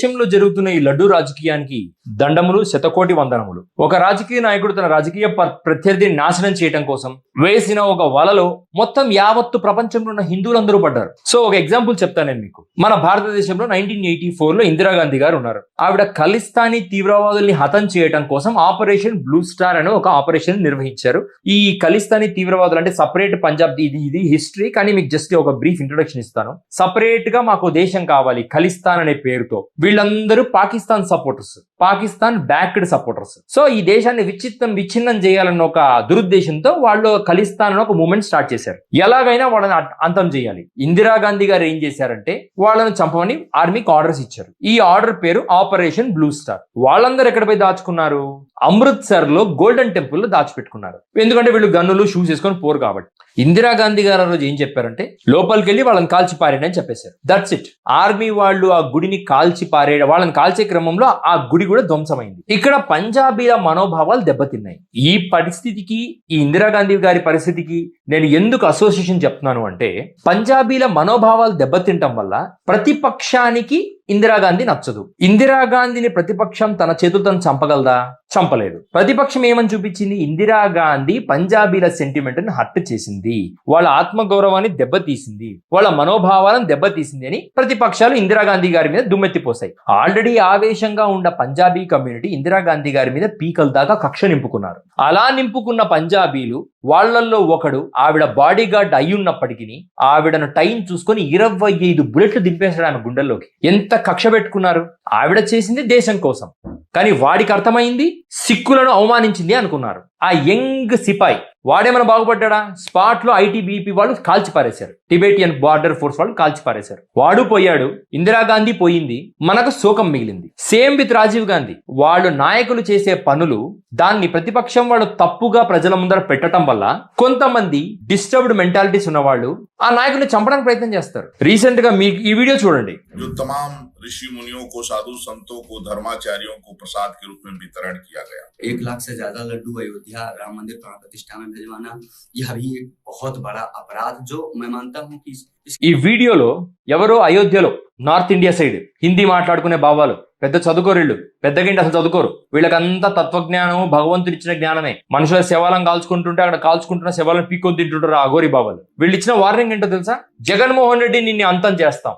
దేశంలో జరుగుతున్న ఈ లడ్డు రాజకీయానికి దండములు శతకోటి వందనములు. ఒక రాజకీయ నాయకుడు తన రాజకీయ ప్రత్యర్థిని నాశనం చేయడం కోసం వేసిన ఒక వలలో మొత్తం యావత్తు ప్రపంచంలో ఉన్న హిందువులందరూ పడ్డారు. సో ఒక ఎగ్జాంపుల్ చెప్తాను నేను మీకు. మన భారతదేశంలో నైన్టీన్ ఎయిటీ ఫోర్లో ఇందిరాగాంధీ గారు ఉన్నారు. ఆవిడ ఖలిస్తానీ తీవ్రవాదుల్ని హతం చేయడం కోసం ఆపరేషన్ బ్లూ స్టార్ అని ఒక ఆపరేషన్ నిర్వహించారు. ఈ ఖలిస్తానీ తీవ్రవాదులు అంటే సపరేట్ పంజాబ్ ఇది ఇది హిస్టరీ కానీ మీకు జస్ట్ ఒక బ్రీఫ్ ఇంట్రొడక్షన్ ఇస్తాను. సపరేట్గా మాకు దేశం కావాలి ఖలిస్తాన్ అనే పేరుతో. వీళ్ళందరూ Pakistan supporters Pakistan backed supporters. So ఈ దేశాన్ని విచిత్తం విచ్ఛిన్నం చేయాలన్న ఒక దురుద్దేశంతో వాళ్ళు ఖలిస్తాన్ అని ఒక మూమెంట్ స్టార్ట్ చేశారు. ఎలాగైనా వాళ్ళని అంతం చేయాలి. ఇందిరాగాంధీ గారు ఏం చేశారంటే వాళ్ళని చంపమని ఆర్మీకి ఆర్డర్స్ ఇచ్చారు. ఈ ఆర్డర్ పేరు ఆపరేషన్ బ్లూ స్టార్ వాళ్ళందరూ ఎక్కడ పోయి దాచుకున్నారు? అమృత్సర్లో గోల్డెన్ టెంపుల్లో దాచిపెట్టుకున్నారు. ఎందుకంటే వీళ్ళు గన్నులు షూస్ వేసుకొని పోరు కాబట్టి. ఇందిరాగాంధీ గారు ఆ రోజు ఏం చెప్పారంటే లోపలికి వెళ్ళి వాళ్ళని కాల్చి పారేయండి అని చెప్పేశారు. దట్స్ ఇట్ ఆర్మీ వాళ్ళు ఆ గుడిని కాల్చి పారేయడం వాళ్ళని కాల్చే క్రమంలో ఆ గుడి కూడా ధ్వంసమైంది. ఇక్కడ పంజాబీల మనోభావాలు దెబ్బతిన్నాయి. ఈ పరిస్థితికి ఈ ఇందిరాగాంధీ గారి పరిస్థితికి నేను ఎందుకు అసోసియేషన్ చెప్తున్నాను అంటే పంజాబీల మనోభావాలు దెబ్బతింటం వల్ల ప్రతిపక్షానికి ఇందిరాగాంధీ నచ్చదు. ఇందిరాగాంధీని ప్రతిపక్షం తన చేతులతో చంపగలదా? చంపలేదు. ప్రతిపక్షం ఏమని చూపించింది? ఇందిరాగాంధీ పంజాబీల సెంటిమెంట్ని హర్ట్ చేసింది. వాళ్ళ ఆత్మగౌరవాన్ని దెబ్బతీసింది. వాళ్ళ మనోభావాలను దెబ్బతీసింది అని ప్రతిపక్షాలు ఇందిరాగాంధీ గారి మీద దుమ్మెత్తిపోసాయి. ఆల్రెడీ ఆవేశంగా ఉన్న పంజాబీ కమ్యూనిటీ ఇందిరాగాంధీ గారి మీద పీకల దాకా కక్ష నింపుకున్నారు. అలా నింపుకున్న పంజాబీలు వాళ్ళల్లో ఒకడు ఆవిడ బాడీ గార్డ్ అయ్యున్నప్పటికీ ఆవిడను టైం చూసుకొని ఇరవై ఐదు బుల్లెట్లు దింపేశాడు ఆమె గుండెల్లోకి. ఎంత కక్ష పెట్టుకున్నారు? ఆవిడ చేసింది దేశం కోసం. కానీ వాడికి అర్థమైంది? సిక్కులను అవమానించింది అనుకున్నారు. ఆ యంగ్ సిపాయి వాడేమైనా బాగుపడ్డా స్పాట్లో ఐటీబీపీ వాళ్ళు కాల్చి పారేశారు టిబెటియన్ బార్డర్ ఫోర్స్ వాళ్ళు కాల్చి పారేశారు వాడు పోయాడు ఇందిరాగాంధీ పోయింది మనకు శోకం మిగిలింది. Same with Rajiv Gandhi. వాళ్ళు నాయకులు చేసే పనులు దాన్ని ప్రతిపక్షం వాళ్ళు తప్పుగా ప్రజల ముందర పెట్టడం వల్ల కొంతమంది డిస్టర్బ్డ్ మెంటాలిటీస్ ఉన్నవాళ్ళు ఆ నాయకుల్ని చంపడానికి ప్రయత్నం చేస్తారు రీసెంట్ గా మీకు ఈ వీడియో చూడండి जो तमाम ऋषि मुनियों को साधु संतों को धर्माचार्यों को प्रसाद के रूप में वितरण किया गया एक लाख से ज्यादा लड्डू अयोध्या राम मंदिर प्राण प्रतिष्ठा में भिजवाना यह भी एक बहुत बड़ा अपराध जो मैं मानता हूँ कि इस- इस ఈ వీడియోలో ఎవరో అయోధ్యలో నార్త్ ఇండియా సైడ్ హిందీ మాట్లాడుకునే బాబాలు పెద్ద చదువుకోరిళ్ళు. పెద్దగింటి అసలు చదువుకోరు. వీళ్ళకంతా తత్వజ్ఞానం భగవంతుడు ఇచ్చిన జ్ఞానమే. మనుషుల శవాలను కాల్చుకుంటుంటే అక్కడ కాల్చుకుంటున్న శవాలను పీక్కొని తింటుంటారు ఆ అఘోరి బాబాలు. వీళ్ళు ఇచ్చిన వార్నింగ్ ఏంటో తెలుసా? జగన్మోహన్ రెడ్డి నిన్ను అంతం చేస్తాం.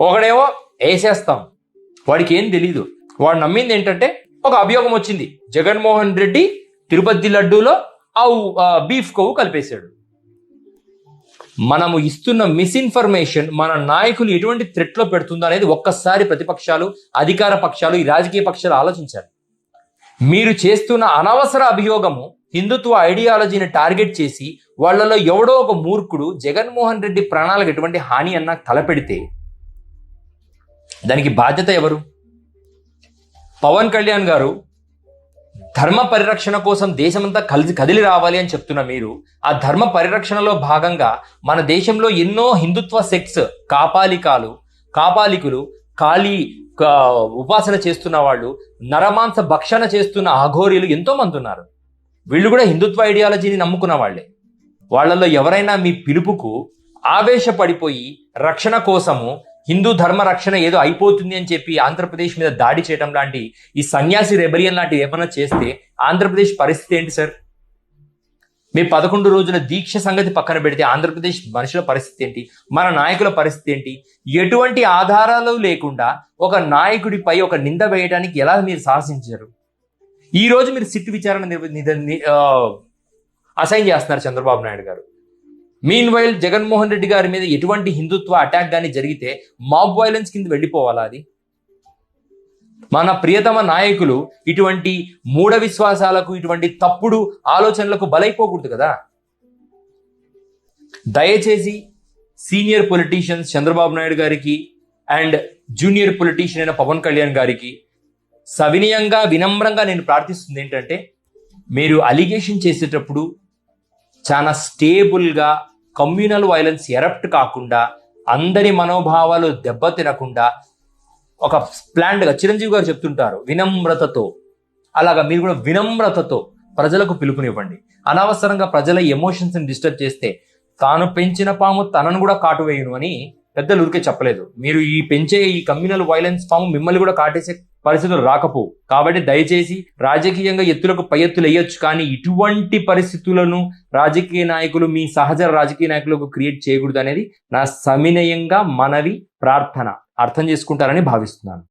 ఒకడేమో వేసేస్తాం. వాడికి ఏం తెలియదు వాడు నమ్మింది ఏంటంటే ఒక అభియోగం వచ్చింది జగన్మోహన్ రెడ్డి తిరుపతి లడ్డూలో ఆ, బీఫ్ కొవ్వు కలిపేశాడు. మనము ఇస్తున్న మిస్ఇన్ఫర్మేషన్ మన నాయకులు ఎటువంటి థ్రెట్లో పెడుతుందో అనేది ఒక్కసారి ప్రతిపక్షాలు అధికార పక్షాలు ఈ రాజకీయ పక్షాలు ఆలోచించాలి. మీరు చేస్తున్న అనవసర అభియోగము హిందుత్వ ఐడియాలజీని టార్గెట్ చేసి వాళ్ళలో ఎవడో ఒక మూర్ఖుడు జగన్మోహన్ రెడ్డి ప్రాణాలకు ఎటువంటి హాని అన్న తలపెడితే దానికి బాధ్యత ఎవరు? పవన్ కళ్యాణ్ గారు ధర్మ పరిరక్షణ కోసం దేశమంతా కలిసి కదిలి రావాలి అని చెప్తున్న మీరు ఆ ధర్మ పరిరక్షణలో భాగంగా మన దేశంలో ఎన్నో హిందుత్వ సెక్స్ కాపాలికాలు కాపాలికులు కాళీ ఉపాసన చేస్తున్న వాళ్ళు నరమాంస భక్షణ చేస్తున్న అఘోరీలు ఎంతోమంది ఉన్నారు. వీళ్ళు కూడా హిందుత్వ ఐడియాలజీని నమ్ముకున్న వాళ్ళే. వాళ్ళల్లో ఎవరైనా మీ పిలుపుకు ఆవేశపడిపోయి రక్షణ కోసము హిందూ ధర్మ రక్షణ ఏదో అయిపోతుంది అని చెప్పి ఆంధ్రప్రదేశ్ మీద దాడి చేయడం లాంటి ఈ సన్యాసి రెబరియన్ లాంటివి ఏమైనా చేస్తే ఆంధ్రప్రదేశ్ పరిస్థితి ఏంటి సార్ మీ పదకొండు రోజుల దీక్ష సంగతి పక్కన పెడితే ఆంధ్రప్రదేశ్ మనుషుల పరిస్థితి ఏంటి? మన నాయకుల పరిస్థితి ఏంటి? ఎటువంటి ఆధారాలు లేకుండా ఒక నాయకుడిపై ఒక నింద వేయడానికి ఎలా మీరు సాహసించారు? ఈ రోజు మీరు సిట్ విచారణ నిర్వ- అసైన్ చేస్తున్నారు చంద్రబాబు నాయుడు గారు. మీన్ వైల్ జగన్మోహన్ రెడ్డి గారి మీద ఎటువంటి హిందుత్వ అటాక్ కానీ జరిగితే మాబ్ వైలెన్స్ కింద వెళ్ళిపోవాలా అది? మన ప్రియతమ నాయకులు ఇటువంటి మూఢ విశ్వాసాలకు ఇటువంటి తప్పుడు ఆలోచనలకు బలైపోకూడదు కదా? దయచేసి సీనియర్ పొలిటీషియన్స్ చంద్రబాబు నాయుడు గారికి అండ్ జూనియర్ పొలిటీషియన్ అయిన పవన్ కళ్యాణ్ గారికి సవినయంగా వినమ్రంగా నేను ప్రార్థిస్తుంది ఏంటంటే మీరు అలిగేషన్ చేసేటప్పుడు చాలా స్టేబుల్గా కమ్యూనల్ వైలెన్స్ ఎరప్ట్ కాకుండా అందరి మనోభావాలు దెబ్బతినకుండా ఒక ప్లాంట్గా చిరంజీవి గారు చెప్తుంటారు వినమ్రతతో. అలాగా మీరు కూడా వినమ్రతతో ప్రజలకు పిలుపునివ్వండి. అనవసరంగా ప్రజల ఎమోషన్స్ని డిస్టర్బ్ చేస్తే తాను పెంచిన పాము తనను కూడా కాటు వేయును అని పెద్దలు ఊరికే చెప్పలేదు. మీరు ఈ పెంచే ఈ కమ్యూనల్ వైలెన్స్ ఫామ్ మిమ్మల్ని కూడా కాటేసే పరిస్థితులు రాకపోవు. కాబట్టి దయచేసి రాజకీయంగా ఎత్తులకు పై ఎత్తులు వేయొచ్చు. కానీ ఇటువంటి పరిస్థితులను రాజకీయ నాయకులు మీ సహజ రాజకీయ నాయకులకు క్రియేట్ చేయకూడదు అనేది నా సవినయంగా మనవి ప్రార్థన. అర్థం చేసుకుంటారని భావిస్తున్నాను.